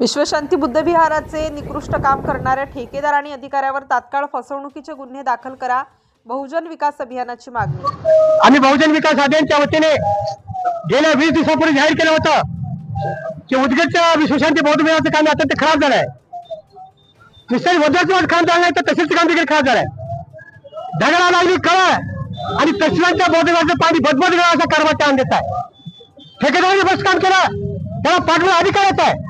विश्वशांती बुद्धविहाराचे निकृष्ट काम करणाऱ्या ठेकेदार आणि अधिकाऱ्यावर तात्काळ फसवणुकीचे गुन्हे दाखल करा बहुजन विकास अभियानाची मागणी. आम्ही बहुजन विकास अभियानच्या वतीने गेल्या वीस दिवसापूर्वी जाहीर केलं होतं की उदगीरच्या विश्वशांती बौद्ध विहाराचं काम अत्यंत खराब झालंय. नुसतं वद्राचं काम झालं नाही तर तसेच काम देखील खराब झालंय. दगडा लागली कळ. आणि तसल्यांच्या बौद्ध विहाराचं पाणी बदबद असा कारभार त्या देत आहे. ठेकेदाराने बस काम केलं त्याला पाठवून येत आहे.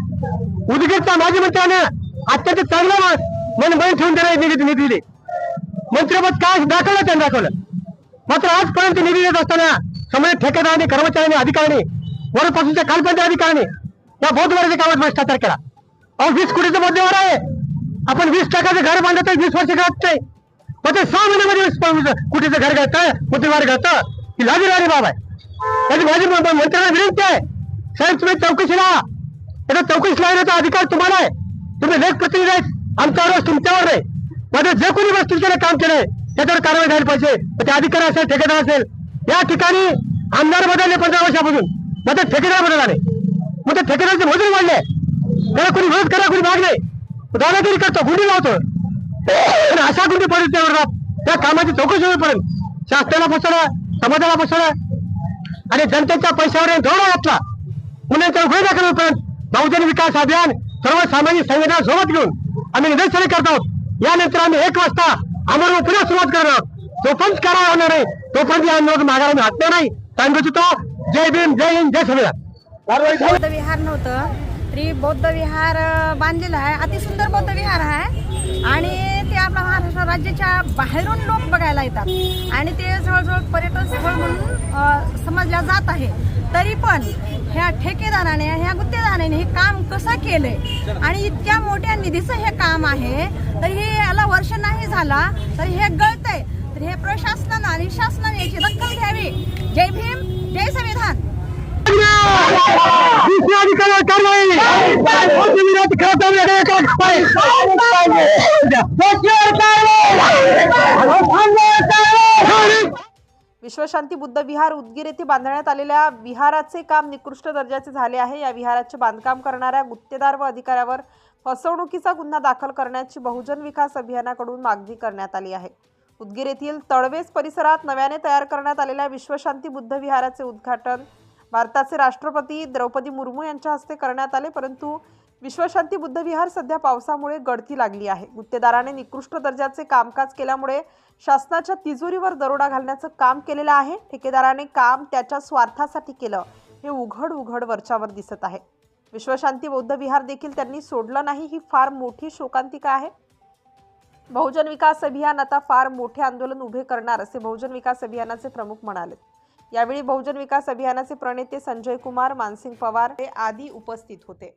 उदगीरचा माजी मंत्र्यानं अत्यंत चांगला मन मन ठेवून देणार निधी निधी दिली मंत्रिपद काय दाखवलं त्यांनी दाखवलं? मात्र आजपर्यंत निधी देत असताना समोर ठेकेदारांनी कर्मचाऱ्यांनी अधिकाऱ्यांनी वरपासूनच्या खालपर्यंत अधिकाऱ्यांनी या बौद्धवाराच्या कामात भ्रष्टाचार केला. अहो वीस कोटीचं मध्यवर आहे. आपण वीस टक्काचं घर बांधत वीस वर्ष घात नाही मग ते सहा महिन्यामध्ये वीस कोटीचं घर घालतं बुद्धिवार घालतं. ही लाजीवारी बाब. आहे त्याची माझी मंत्र्यांना विनंती आहे. साहेब तुम्ही चौकशी राहा त्याचा चौकशी लावण्याचा अधिकार तुम्हाला आहे. तुम्ही लेख प्रतिनिधी आहेत. आमच्यावर तुमच्यावर नाही. मध्ये जे कोणी वस्तूचे काम केलंय त्याच्यावर कारवाई झाली पाहिजे. ते अधिकारी असेल ठेकेदार असेल. या ठिकाणी आमदार बदलले पंधरा वर्षापासून. मग ते ठेकेदार बदलला मग ते ठेकेदारचे मजूर वाढले. त्याला कोणी विरोध करा कोणी माग नाही दादागिरी करतो गुन्हे लावतो. अशा अशा गुन्हे परिस्थितीवर त्या कामाची चौकशी होईपर्यंत शासनाला फसवलं समाजाला फसवलं आणि जनतेच्या पैशावर धोरण घातला मुलांच्या उभे दाखल होईपर्यंत बहुजन विकास अभियान सर्व सामाजिक संघटना सोबत घेऊन आम्ही निदर्शने करत आहोत. यानंतर आम्ही एक वाजता आम्हाला पुन्हा सुरुवात करणार. आहोत तोपर्यंत करावा होणार नाही तोपर्यंत या आंदोलन मागायला आम्ही हटणार नाही. सांगत होतो जय भीम जय हिंद जय संविधान. बौद्ध विहार नव्हतं. तरी बौद्ध विहार बांधलेला आहे. अतिसुंदर बौद्ध विहार आहे. राज्याच्या बाहेरून लोक बघायला येतात. आणि ते जवळजवळ पर्यटन स्थळ म्हणून समजल्या जात आहे. तरी पण ह्या ठेकेदाराने ह्या गुत्तेदाराने हे काम कसं केलंय? आणि इतक्या मोठ्या निधीचं हे काम आहे तर हे याला वर्ष नाही झाला तर हे गळतंय. तर हे प्रशासनानं आणि शासनाने याची दखल घ्यावी. जय भीम जय संविधान. दुसऱ्या अधिकाऱ्यावर वेगळे विश्वशांती बुद्ध विहार उदगीर येथे बांधण्यात आलेल्या विहाराचे काम निकृष्ट दर्जाचे झाले आहे. या विहाराचे बांधकाम करणाऱ्या गुत्तेदार व अधिकाऱ्यावर फसवणुकीचा गुन्हा दाखल करण्याची बहुजन विकास अभियानाकडून मागणी करण्यात आली आहे. उदगीर येथील तळवेस परिसरात नव्याने तयार करण्यात आलेल्या विश्वशांती बुद्ध विहाराचे उद्घाटन भारताचे राष्ट्रपती द्रौपदी मुर्मू यांच्या हस्ते करण्यात आले परंतु विश्वशांती बुद्ध विहार सध्या पावसामुळे गळती लागली आहे. गुत्तेदाराने निकृष्ट दर्जाचे कामकाज केल्यामुळे शासनाच्या तिजोरीवर दरोडा घालण्याचं काम केलेलं आहे. ठेकेदाराने काम त्याच्या स्वार्थासाठी केलं. हे उघड उघड वरच्यावर दिसत आहे. विश्वशांती बौद्ध विहार देखील त्यांनी सोडलं नाही. ही फार मोठी शोकांतिका आहे. बहुजन विकास अभियान आता फार मोठे आंदोलन उभे करणार असे बहुजन विकास अभियानाचे प्रमुख म्हणाले. यावेळी बहुजन विकास अभियानाचे प्रणेते संजय कुमार मानसिंग पवार हे आदी उपस्थित होते.